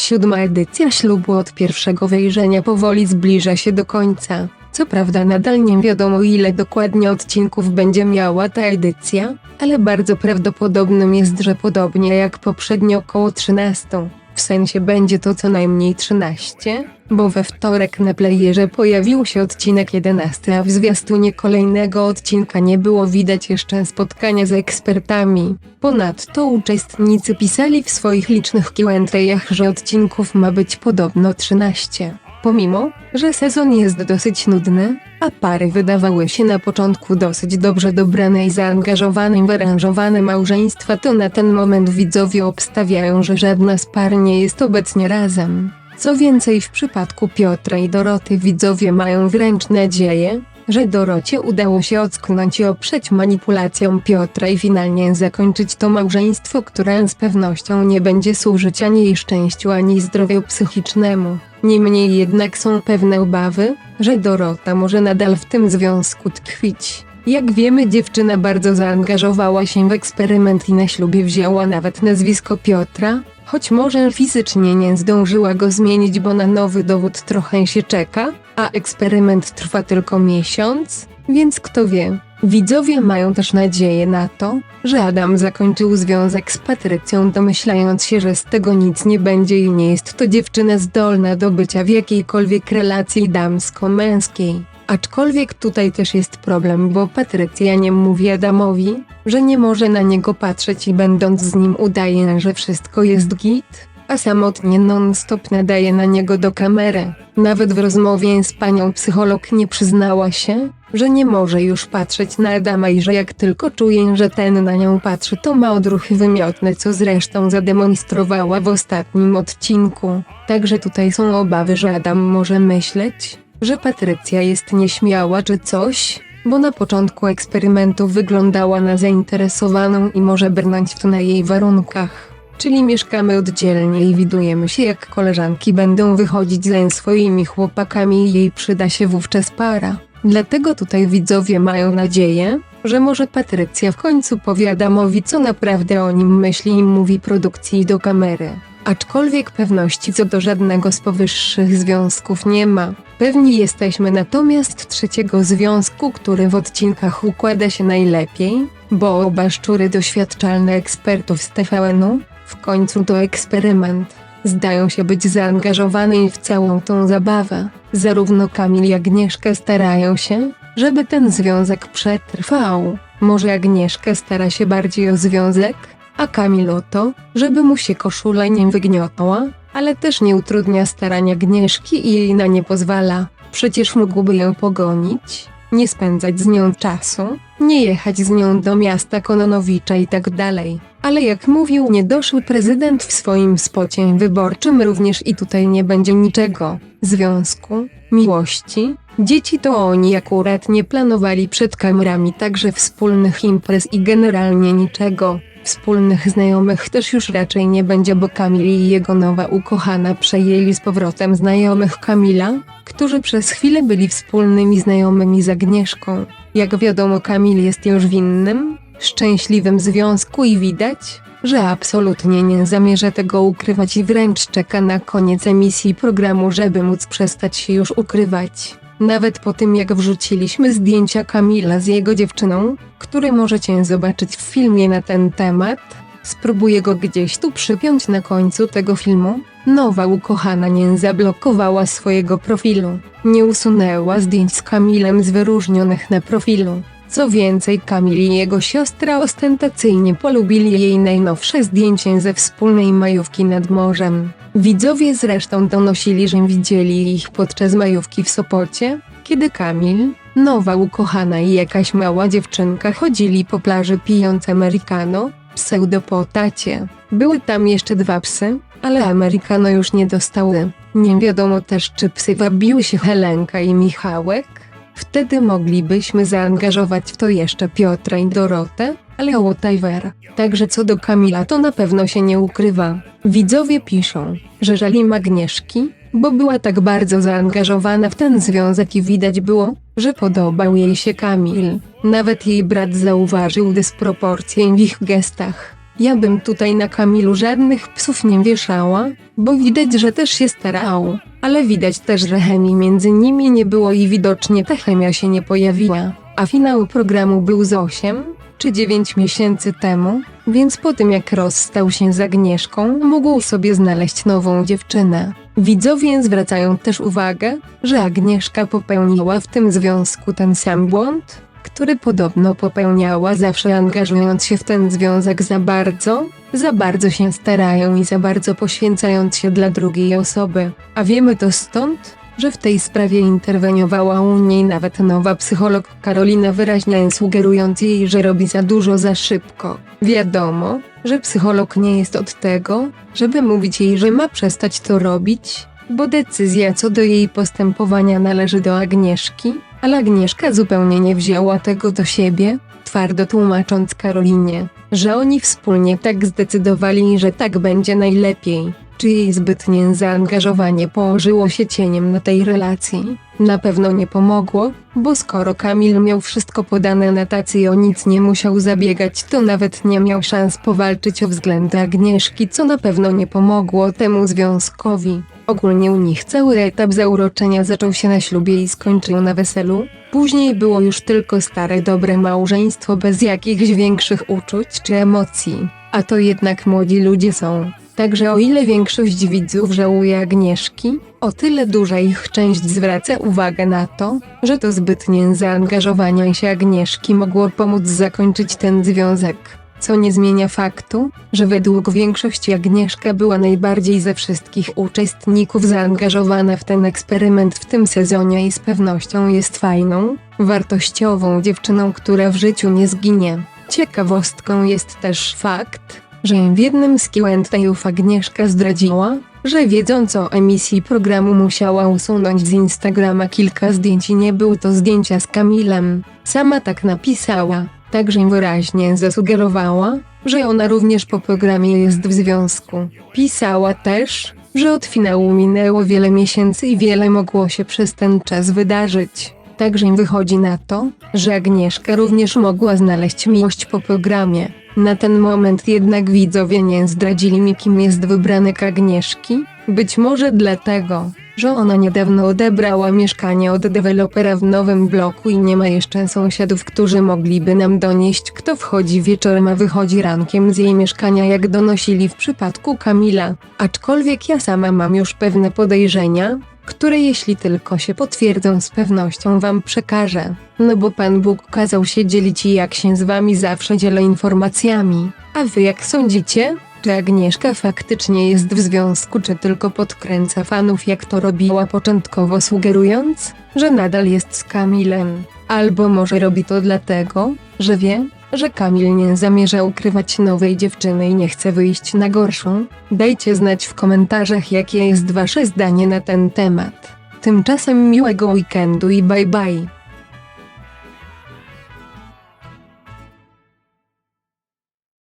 Siódma edycja ślubu od pierwszego wejrzenia powoli zbliża się do końca. Co prawda nadal nie wiadomo ile dokładnie odcinków będzie miała ta edycja, ale bardzo prawdopodobnym jest, że podobnie jak poprzednio około 13. W sensie będzie to co najmniej 13, bo we wtorek na playerze pojawił się odcinek 11, a w zwiastunie kolejnego odcinka nie było widać jeszcze spotkania z ekspertami. Ponadto uczestnicy pisali w swoich licznych Q&A'ach, że odcinków ma być podobno 13. Pomimo, że sezon jest dosyć nudny, a pary wydawały się na początku dosyć dobrze dobrane i zaangażowane i wyaranżowane małżeństwa, to na ten moment widzowie obstawiają, że żadna z par nie jest obecnie razem. Co więcej, w przypadku Piotra i Doroty widzowie mają wręcz nadzieję, że Dorocie udało się ocknąć i oprzeć manipulacjom Piotra i finalnie zakończyć to małżeństwo, które z pewnością nie będzie służyć ani jej szczęściu, ani zdrowiu psychicznemu. Niemniej jednak są pewne obawy, że Dorota może nadal w tym związku tkwić. Jak wiemy, dziewczyna bardzo zaangażowała się w eksperyment i na ślubie wzięła nawet nazwisko Piotra, choć może fizycznie nie zdążyła go zmienić, bo na nowy dowód trochę się czeka, a eksperyment trwa tylko miesiąc, więc kto wie. Widzowie mają też nadzieję na to, że Adam zakończył związek z Patrycją, domyślając się, że z tego nic nie będzie i nie jest to dziewczyna zdolna do bycia w jakiejkolwiek relacji damsko-męskiej. Aczkolwiek tutaj też jest problem, bo Patrycja nie mówi Adamowi, że nie może na niego patrzeć i będąc z nim udaje, że wszystko jest git, a samotnie non-stop nadaje na niego do kamery. Nawet w rozmowie z panią psycholog nie przyznała się, że nie może już patrzeć na Adama i że jak tylko czuje, że ten na nią patrzy, to ma odruchy wymiotne, co zresztą zademonstrowała w ostatnim odcinku. Także tutaj są obawy, że Adam może myśleć, że Patrycja jest nieśmiała czy coś, bo na początku eksperymentu wyglądała na zainteresowaną i może brnąć w to na jej warunkach. Czyli mieszkamy oddzielnie i widujemy się jak koleżanki będą wychodzić ze swoimi chłopakami i jej przyda się wówczas para. Dlatego tutaj widzowie mają nadzieję, że może Patrycja w końcu powie Adamowi co naprawdę o nim myśli i mówi produkcji do kamery. Aczkolwiek pewności co do żadnego z powyższych związków nie ma. Pewni jesteśmy natomiast trzeciego związku, który w odcinkach układa się najlepiej, bo oba szczury doświadczalne ekspertów z TVN-u, w końcu to eksperyment, zdają się być zaangażowane w całą tą zabawę. Zarówno Kamil i Agnieszka starają się, żeby ten związek przetrwał. Może Agnieszka stara się bardziej o związek, a Kamil o to, żeby mu się koszula nie wygniotła, ale też nie utrudnia starań Agnieszki i jej na nie pozwala. Przecież mógłby ją pogonić, nie spędzać z nią czasu, nie jechać z nią do miasta Kononowicza i tak dalej. Ale jak mówił niedoszły prezydent w swoim spocie wyborczym również i tutaj nie będzie niczego. Związku, miłości, dzieci to oni akurat nie planowali przed kamerami także wspólnych imprez i generalnie niczego. Wspólnych znajomych też już raczej nie będzie, bo Kamil i jego nowa ukochana przejęli z powrotem znajomych Kamila, którzy przez chwilę byli wspólnymi znajomymi z Agnieszką. Jak wiadomo, Kamil jest już w innym, szczęśliwym związku i widać, że absolutnie nie zamierza tego ukrywać i wręcz czeka na koniec emisji programu, żeby móc przestać się już ukrywać. Nawet po tym jak wrzuciliśmy zdjęcia Kamila z jego dziewczyną, które możecie zobaczyć w filmie na ten temat, spróbuję go gdzieś tu przypiąć na końcu tego filmu. Nowa ukochana nie zablokowała swojego profilu, nie usunęła zdjęć z Kamilem z wyróżnionych na profilu. Co więcej, Kamil i jego siostra ostentacyjnie polubili jej najnowsze zdjęcie ze wspólnej majówki nad morzem. Widzowie zresztą donosili, że widzieli ich podczas majówki w Sopocie, kiedy Kamil, nowa ukochana i jakaś mała dziewczynka chodzili po plaży pijąc americano, pseudopotacie. Były tam jeszcze dwa psy, ale americano już nie dostały. Nie wiadomo też czy psy wabiły się Helenka i Michałek. Wtedy moglibyśmy zaangażować w to jeszcze Piotra i Dorotę, ale whatever. Także co do Kamila to na pewno się nie ukrywa. Widzowie piszą, że żali Agnieszki, bo była tak bardzo zaangażowana w ten związek i widać było, że podobał jej się Kamil. Nawet jej brat zauważył dysproporcję w ich gestach. Ja bym tutaj na Kamilu żadnych psów nie wieszała, bo widać, że też się starał. Ale widać też, że chemii między nimi nie było i widocznie ta chemia się nie pojawiła. A finał programu był z 8 czy 9 miesięcy temu, więc po tym jak rozstał się z Agnieszką, mógł sobie znaleźć nową dziewczynę. Widzowie zwracają też uwagę, że Agnieszka popełniła w tym związku ten sam błąd, który podobno popełniała zawsze angażując się w ten związek za bardzo, za bardzo się starają i za bardzo poświęcając się dla drugiej osoby. A wiemy to stąd, że w tej sprawie interweniowała u niej nawet nowa psycholog Karolina wyraźnie sugerując jej, że robi za dużo za szybko. Wiadomo, że psycholog nie jest od tego, żeby mówić jej, że ma przestać to robić, bo decyzja co do jej postępowania należy do Agnieszki, ale Agnieszka zupełnie nie wzięła tego do siebie, twardo tłumacząc Karolinie, że oni wspólnie tak zdecydowali, że tak będzie najlepiej. Czy jej zbytnie zaangażowanie położyło się cieniem na tej relacji? Na pewno nie pomogło, bo skoro Kamil miał wszystko podane na tacy i o nic nie musiał zabiegać, to nawet nie miał szans powalczyć o względy Agnieszki, co na pewno nie pomogło temu związkowi. Ogólnie u nich cały etap zauroczenia zaczął się na ślubie i skończył na weselu. Później było już tylko stare dobre małżeństwo bez jakichś większych uczuć czy emocji. A to jednak młodzi ludzie są. Także o ile większość widzów żałuje Agnieszki, o tyle duża ich część zwraca uwagę na to, że to zbytnie zaangażowanie się Agnieszki mogło pomóc zakończyć ten związek. Co nie zmienia faktu, że według większości Agnieszka była najbardziej ze wszystkich uczestników zaangażowana w ten eksperyment w tym sezonie i z pewnością jest fajną, wartościową dziewczyną, która w życiu nie zginie. Ciekawostką jest też fakt, że w jednym z Q&A'ów Agnieszka zdradziła, że wiedząc o emisji programu musiała usunąć z Instagrama kilka zdjęć i nie były to zdjęcia z Kamilem. Sama tak napisała, także wyraźnie zasugerowała, że ona również po programie jest w związku. Pisała też, że od finału minęło wiele miesięcy i wiele mogło się przez ten czas wydarzyć. Także wychodzi na to, że Agnieszka również mogła znaleźć miłość po programie. Na ten moment jednak widzowie nie zdradzili mi kim jest wybranek Agnieszki, być może dlatego, że ona niedawno odebrała mieszkanie od dewelopera w nowym bloku i nie ma jeszcze sąsiadów, którzy mogliby nam donieść kto wchodzi wieczorem a wychodzi rankiem z jej mieszkania jak donosili w przypadku Kamila. Aczkolwiek ja sama mam już pewne podejrzenia, które jeśli tylko się potwierdzą z pewnością wam przekażę. No bo Pan Bóg kazał się dzielić i jak się z wami zawsze dzielę informacjami. A wy jak sądzicie? Czy Agnieszka faktycznie jest w związku, czy tylko podkręca fanów, jak to robiła początkowo, sugerując, że nadal jest z Kamilem? Albo może robi to dlatego, że wie, że Kamil nie zamierza ukrywać nowej dziewczyny i nie chce wyjść na gorszą? Dajcie znać w komentarzach, jakie jest wasze zdanie na ten temat. Tymczasem miłego weekendu i bye bye.